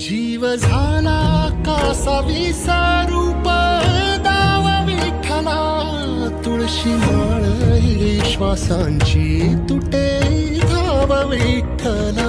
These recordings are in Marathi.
जीव झाला कासा विसारूप दाव विठ्ठला तुळशी माळ श्वासांची तुटे धाव विठ्ठला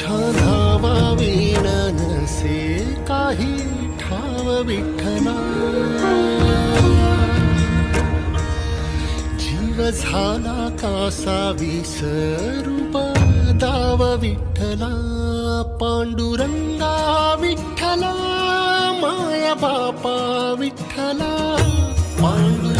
तुझ्या नावा विण नसे काही ठाव विठ्ठला. जीव झाला कासा विसरूप दाव विठ्ठला. पांडुरंगा विठ्ठला माया बापा विठ्ठला. पांडुर